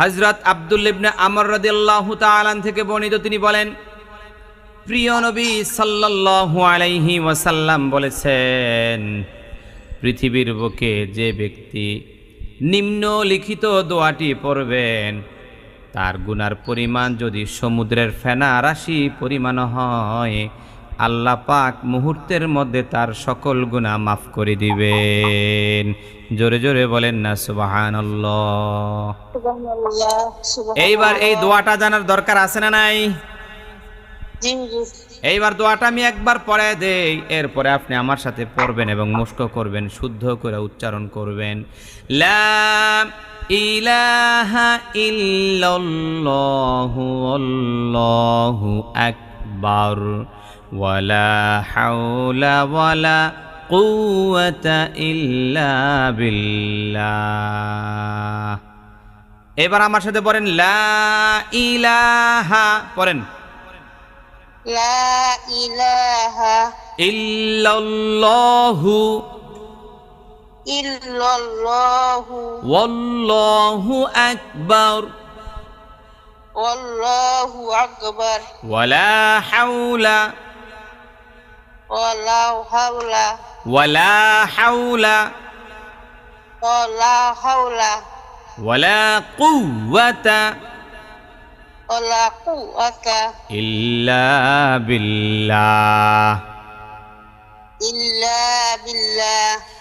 হজরত আবদুল্লিবনে আমর রাদিয়াল্লাহু তাআলান থেকে বর্ণিত তিনি বলেন, প্রিয় নবী সাল্লাল্লাহু আলাইহি ওয়াসাল্লাম বলেছেন, পৃথিবীর বুকে যে ব্যক্তি নিম্নলিখিত দোয়াটি পড়বেন, তার গুনার পরিমাণ যদি সমুদ্রের ফেনা রাশি পরিমাণ হয় আল্লাহ পাক মুহূর্তের মধ্যে তার সকল গুনাহ মাফ করে দিবেন। জোরে জোরে বলেন না সুবহানাল্লাহ। এইবার এই দোয়াটা জানার দরকার আছে না নাই? এইবার দোয়াটা আমি একবার পড়ে দেই এরপরে আপনি আমার সাথে পড়বেন এবং মুস্ক করবেন শুদ্ধ করে উচ্চারণ করবেন। ইলাহা ইল্লাল্লাহু আল্লাহু আকবার ওয়ালা হাওলা ওয়ালা কুওয়াতা ইল্লা বিল্লাহ। এবার আমার সাথে পড়েন লা ইলাহা পড়েন। লা ইলাহা ইল্লাল্লাহু। ইল্লাল্লাহু ওয়াল্লাহু আকবার। ওয়াল্লাহু আকবার ওয়ালা হাওলা ওয়ালা হাওলা ওয়ালা হাওলা ওয়ালা হাওলা ওয়ালা কুওয়াতা ওয়ালা কুওয়াতা ইল্লা বিল্লাহ ইল্লা বিল্লাহ